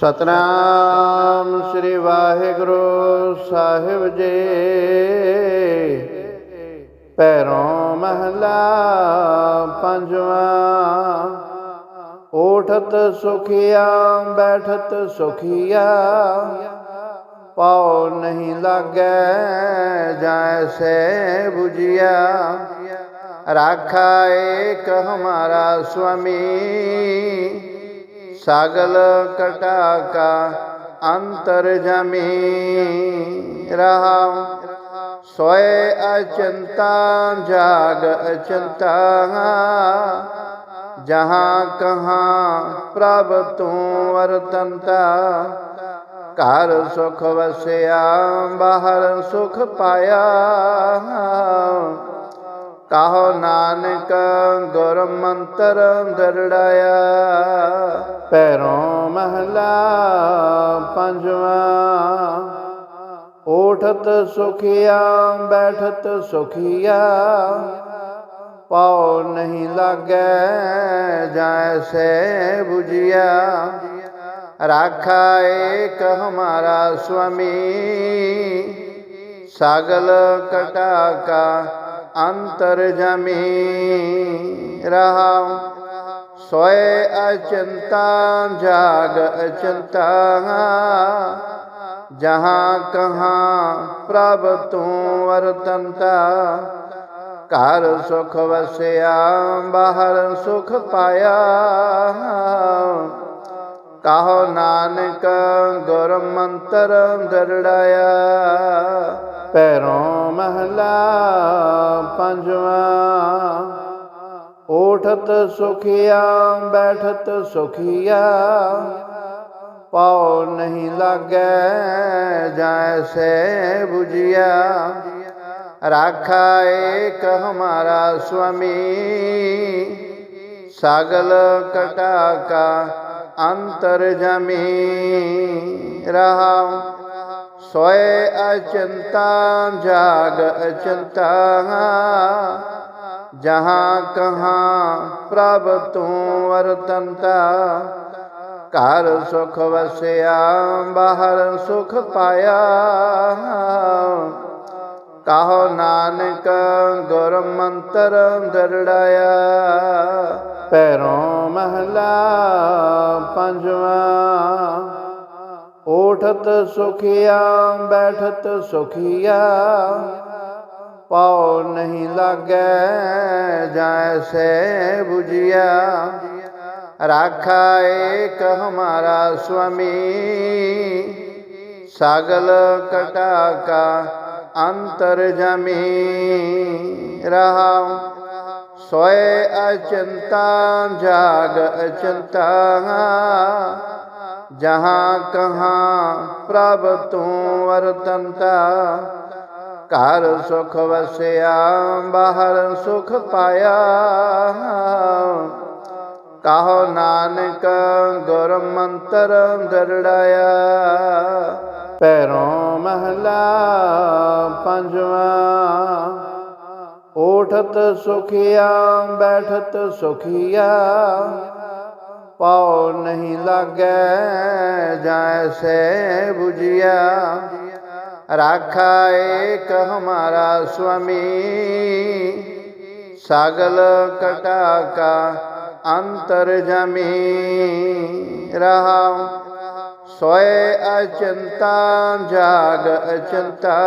ਸਤਨਾਮ ਸ੍ਰੀ ਵਾਹਿਗੁਰੂ ਸਾਹਿਬ ਜੀ। ਪੈਰੋਂ ਮਹਲਾ ਪੰਜਵਾ। ਉਠਤ ਸੁਖੀਆ, ਬੈਠਤ ਸੁਖੀਆ। ਪਾਉ ਨਹੀਂ ਲਾਗੈ ਜੈਸੇ 부ਜਿਆ ਰਾਖਾ ਏਕ ਹਮਾਰਾ ਸੁਆਮੀ ਸਗਲ ਕਟਾ ਕਾ ਅੰਤਰ ਜਮੀ ਰਹਾ ਸੋਏ ਅਚੰਤਾ, ਜਾਗ ਅਚੰਤਾ, ਜਹਾਂ ਕਹਾਂ ਪ੍ਰਭ ਤੂੰ ਵਰਤੰਤਾ। ਘਰ ਸੁਖ ਵਸਿਆ, ਬਾਹਰ ਸੁਖ ਪਾਇਆ। ਕਹੋ ਨਾਨਕ ਗੁਰ ਮੰਤਰ ਦਰੜਾਇਆ ਪੈਰੋਂ ਮਹਲਾ ਪੰਜਵਾ ਉਠਤ ਸੁਖੀਆ, ਬੈਠਤ ਸੁਖੀਆ। ਪਾਉ ਨਹੀਂ ਲਾਗੈ ਜੈਸੇ 부ਜਿਆ ਰਾਖਾ ਏਕ ਹਮਾਰਾ ਸੁਆਮੀ ਸਾਗਲ ਕਟਾ ਕਾ ਅੰਤਰ ਜਮੀ ਰਹਾ ਸੋਏ ਅਚੰਤਾ, ਜਾਗ ਅਚੰਤਾ। ਜਹਾਂ ਕਹਾਂ ਪ੍ਰਭ ਤੂੰ ਵਰਤੰਤਾ। ਘਰ ਸੁਖ ਵਸਿਆ, ਬਾਹਰ ਸੁਖ ਪਾਇਆ। ਕਹੋ ਨਾਨਕ ਗੁਰ ਮੰਤਰ ਦਰੜਾਇਆ। ਪੈਰੋਂ ਮਹਲਾ ਪੰਜਵਾ। ਉਠਤ ਸੁਖੀਆ, ਬੈਠਤ ਸੁਖੀਆ, ਪਾਉ ਨਹੀਂ ਲਾਗੈ ਜੈਸੇ 부ਜਿਆ ਰਾਖਾ ਏਕ ਹਮਾਰਾ ਸੁਆਮੀ ਸਗਲ ਕਟਾ ਕਾ ਅੰਤਰ ਜਮੀ। ਰਹਾ ਸੋਏ ਅਚੰਤਾ, ਜਾਗ ਅਚੰਤਾ। ਜਹਾਂ ਕਹਾਂ ਪ੍ਰਭ ਤੂੰ ਵਰਤੰਤਾ। ਘਰ ਸੁਖ ਵਸਿਆ, ਬਾਹਰ ਸੁਖ ਪਾਇਆ। ਕਹੋ ਨਾਨਕ ਗੁਰ ਮੰਤਰ ਦਰੜਾਇਆ। ਪੈਰੋਂ ਮਹਲਾ ਪੰਜਵਾ। ਉਠਤ ਸੁਖੀਆ ਬੈਠਤ ਸੁਖੀਆ ਪਾਉ ਨਹੀਂ ਲਾਗੈ ਜੈਸੇ 부ਜਿਆ ਰਾਖਾ ਏਕ ਹਮਾਰਾ ਸੁਆਮੀ ਸਗਲ ਕਟਾ ਕਾ ਅੰਤਰ ਜਮੀ ਰਹਾ ਸੋਏ ਅਚੰਤਾ ਜਾਗ ਅਚੰਤਾ ਜਹਾਂ ਕਹਾਂ ਪ੍ਰਭ ਤੂੰ ਵਰਤੰਤਾ ਘਰ ਸੁਖ ਵਸਿਆ, ਬਾਹਰ ਸੁਖ ਪਾਇਆ। ਕਹੋ ਨਾਨਕ ਗੁਰ ਮੰਤਰ ਦਰੜਾਇਆ। ਪੈਰੋਂ ਮਹਲਾ ਪੰਜਵਾ। ਉਠਤ ਸੁਖਿਆ, ਬੈਠਤ ਸੁਖਿਆ। ਪਾਉ ਨਹੀਂ ਲਾਗੈ ਜੈਸੇ 부ਜਿਆ ਰਾਖਾ ਏਕ ਹਮਾਰਾ ਸੁਆਮੀ, ਸਾਗਲ ਕਟਾ ਕਾ ਅੰਤਰ ਜਮੀ। ਰਹਾ ਸੋਏ ਅਚੰਤਾ, ਜਾਗ ਅਚੰਤਾ,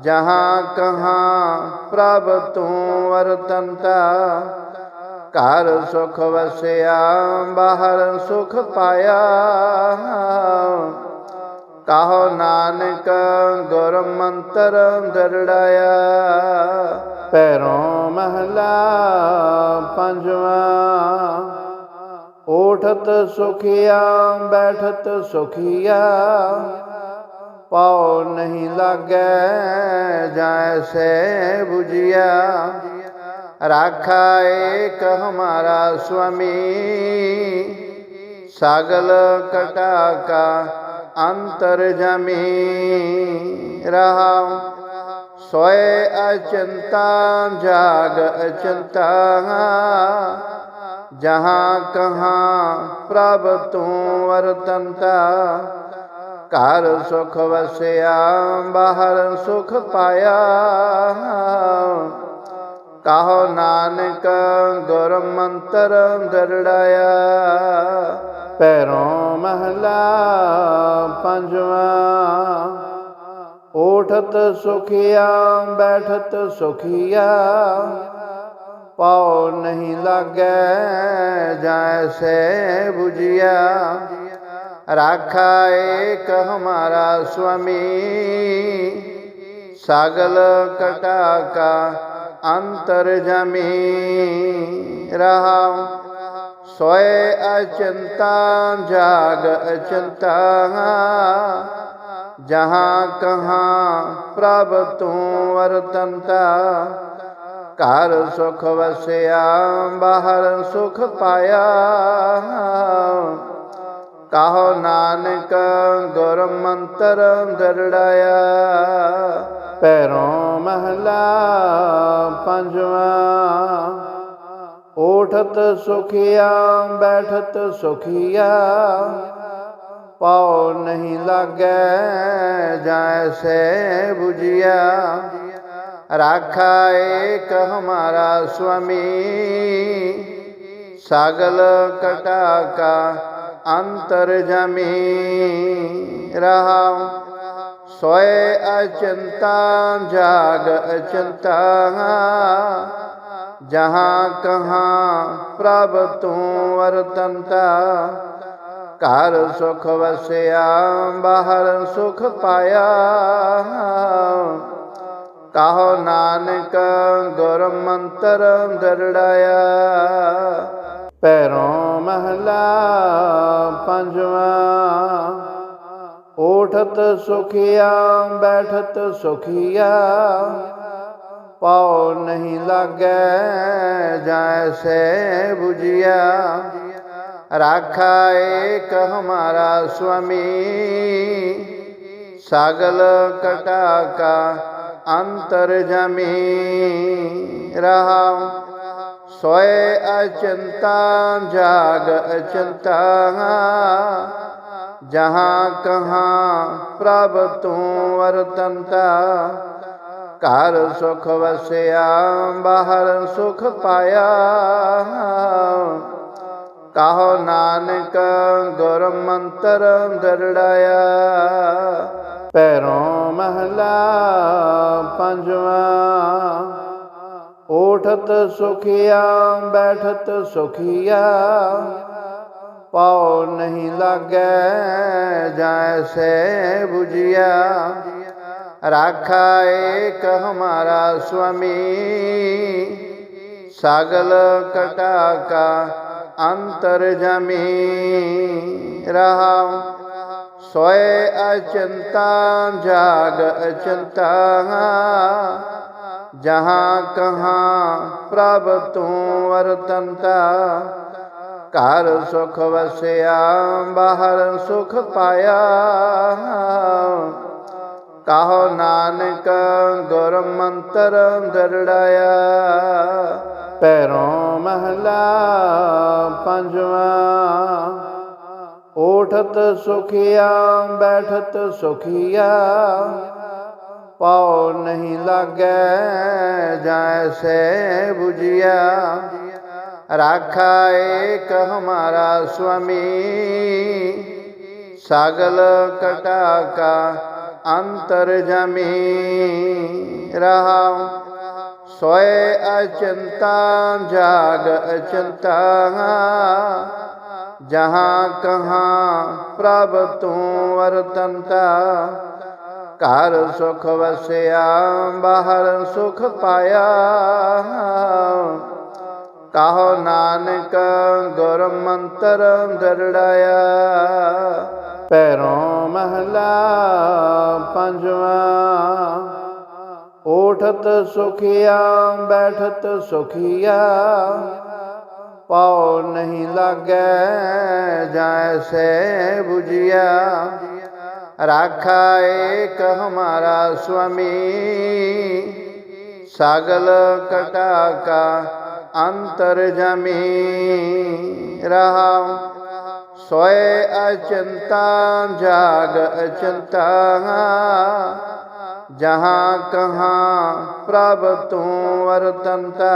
ਜਹਾਂ ਕਹਾ ਪ੍ਰਭ ਤੂੰ ਵਰਤੰਤਾ। ਘਰ ਸੁਖ ਵਸਿਆ, ਬਾਹਰ ਸੁਖ ਪਾਇਆ। ਕਹੋ ਨਾਨਕ ਗੁਰ ਮੰਤਰ ਦਰੜਾਇਆ। ਪੈਰੋਂ ਮਹਲਾ ਪੰਜਵਾ, ਉਠਤ ਸੁਖਿਆ, ਬੈਠਤ ਸੁਖਿਆ। ਪਾਉ ਨਹੀਂ ਲਾਗੈ ਜੈਸੇ 부ਜਿਆ ਰਾਖਾ ਏਕ ਹਮਾਰਾ ਸੁਆਮੀ ਸਾਗਲ ਕਟਾ ਕਾ ਅੰਤਰ ਜਮੀ ਰਹਾ ਸੋਏ ਅਚੰਤਾ ਜਾਗ ਅਚੰਤਾ ਜਹਾਂ ਕਹਾਂ ਪ੍ਰਭ ਤੂੰ ਵਰਤੰਤਾ ਘਰ ਸੁਖ ਵਸਿਆ ਬਾਹਰ ਸੁਖ ਪਾਇਆ ਕਹੋ ਨਾਨਕ ਗੁਰ ਮੰਤਰ ਦਰੜਾਇਆ ਪੈਰੋਂ ਮਹਲਾ ਪੰਜਵਾ ਉਠਤ ਸੁਖੀਆ, ਬੈਠਤ ਸੁਖੀਆ। ਪਾਉ ਨਹੀਂ ਲਾਗੈ ਜੈਸੇ 부ਜਿਆ ਰਾਖਾ ਏਕ ਹਮਾਰਾ ਸੁਆਮੀ, ਸਾਗਲ ਕਟਾ ਕਾ ਅੰਤਰ ਜਮੀ ਰਹਾ ਸੋਏ ਅਚੰਤਾ, ਜਾਗ ਅਚੰਤਾ, ਜਹਾਂ ਕਹਾਂ ਪ੍ਰਭ ਤੂੰ ਵਰਤੰਤਾ। ਘਰ ਸੁਖ ਵਸਿਆ, ਬਾਹਰ ਸੁਖ ਪਾਇਆ। ਕਹੋ ਨਾਨਕ ਗੁਰ ਮੰਤਰ ਦਰੜਾਇਆ। ਪੈਰੋਂ ਮਹਲਾ ਪੰਜਵਾ। ਉਠਤ ਸੁਖੀਆ, ਬੈਠਤ ਸੁਖੀਆ। ਪਾਉ ਨਹੀਂ ਲਾਗੈ ਜੈਸੇ 부ਜਿਆ ਰਾਖਾ ਏਕ ਹਮਾਰਾ ਸੁਆਮੀ ਸਗਲ ਕਟਾ ਕਾ ਅੰਤਰ ਜਮੀ। ਰਹਾ ਸੋਏ ਅਚੰਤਾ, ਜਾਗ ਅਚੰਤਾ। ਜਹਾਂ ਕਹਾਂ ਪ੍ਰਭ ਤੂੰ ਵਰਤੰਤਾ, ਘਰ ਸੁਖ ਵਸਿਆ, ਬਾਹਰ ਸੁਖ ਪਾਇਆ। ਕਹੋ ਨਾਨਕ ਗੁਰ ਮੰਤਰ ਦਰੜਾਇਆ। ਪੈਰੋਂ ਮਹਲਾ ਪੰਜਵਾ ਉਠਤ ਸੁਖੀਆ ਬੈਠਤ ਸੁਖੀਆ ਪਾਉ ਨਹੀਂ ਲਾਗੈ ਜੈਸੇ 부ਜਿਆ ਰਾਖਾ ਏਕ ਹਮਾਰਾ ਸੁਆਮੀ ਸਗਲ ਕਟਾ ਕਾ ਅੰਤਰ ਜਮੀ ਰਹਾ ਸੋਏ ਅਚੰਤਾ ਜਾਗ ਅਚੰਤਾ ਜਹਾਂ ਕਹਾਂ ਪ੍ਰਭ ਤੂੰ ਵਰਤੰਤਾ, ਘਰ ਸੁਖ ਵਸਿਆ, ਬਾਹਰ ਸੁਖ ਪਾਇਆ। ਕਹੋ ਨਾਨਕ ਗੁਰ ਮੰਤਰ ਦਰੜਾਇਆ, ਪੈਰੋਂ ਮਹਲਾ ਪੰਜਵਾ। ਉਠਤ ਸੁਖੀਆ, ਬੈਠਤ ਸੁਖੀਆ ਪਾਉ ਨਹੀਂ ਲਾਗੈ ਜੈਸੇ 부ਜਿਆ ਰਾਖਾ ਏਕ ਹਮਾਰਾ ਸੁਆਮੀ, ਸਾਗਲ ਕਟਾ ਕਾ ਅੰਤਰ ਜਮੀ। ਰਹਾ ਸੋਏ ਅਚੰਤਾ, ਜਾਗ ਅਚੰਤਾ, ਜਹਾਂ ਕਹਾ ਪ੍ਰਭ ਤੂੰ ਵਰਤੰਤਾ। ਘਰ ਸੁਖ ਵਸਿਆ, ਬਾਹਰ ਸੁਖ ਪਾਇਆ। ਕਹੋ ਨਾਨਕ ਗੁਰ ਮੰਤਰ ਦਰੜਾਇਆ। ਪੈਰੋਂ ਮਹਲਾ ਪੰਜਵਾ ਉਠਤ ਸੁਖਿਆ, ਬੈਠਤ ਸੁਖੀਆ। ਪਾਉ ਨਹੀਂ ਲਾਗੈ ਜੈਸੇ 부ਜਿਆ ਰਾਖਾ ਏਕ ਹਮਾਰਾ ਸੁਆਮੀ। ਸਾਗਲ ਕਟਾ ਕਾ ਅੰਤਰ ਜਮੀ। ਰਹਾ ਸੋਏ ਅਚੰਤਾ, ਜਾਗ ਅਚੰਤਾ। ਜਹਾਂ ਕਹਾਂ ਪ੍ਰਭ ਤੂੰ ਵਰਤੰਤਾ। ਘਰ ਸੁਖ ਵਸਿਆ, ਬਾਹਰ ਸੁਖ ਪਾਇਆ। ਕਹੋ ਨਾਨਕ ਗੁਰ ਮੰਤਰ ਦਰੜਾਇਆ ਪੈਰੋਂ ਮਹਲਾ ਪੰਜਵਾ ਉਠਤ ਸੁਖੀਆ, ਬੈਠਤ ਸੁਖੀਆ। ਪਾਉ ਨਹੀਂ ਲਾਗੈ ਜੈਸੇ 부ਜਿਆ ਰਾਖਾ ਏਕ ਹਮਾਰਾ ਸੁਆਮੀ ਸਾਗਲ ਕਟਾ ਕਾ ਅੰਤਰ ਜਮੀ ਰਹਾ ਸੋਏ ਅਚੰਤਾ ਜਾਗ ਅਚੰਤਾ ਜਹਾਂ ਕਹਾਂ ਪ੍ਰਭ ਤੂੰ ਵਰਤੰਤਾ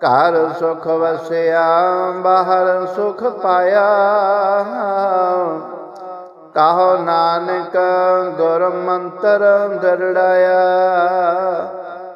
ਘਰ ਸੁਖ ਵਸਿਆ ਬਾਹਰ ਸੁਖ ਪਾਇਆ ਕਹੋ ਨਾਨਕ ਗੁਰ ਮੰਤਰ ਦਰੜਾਇਆ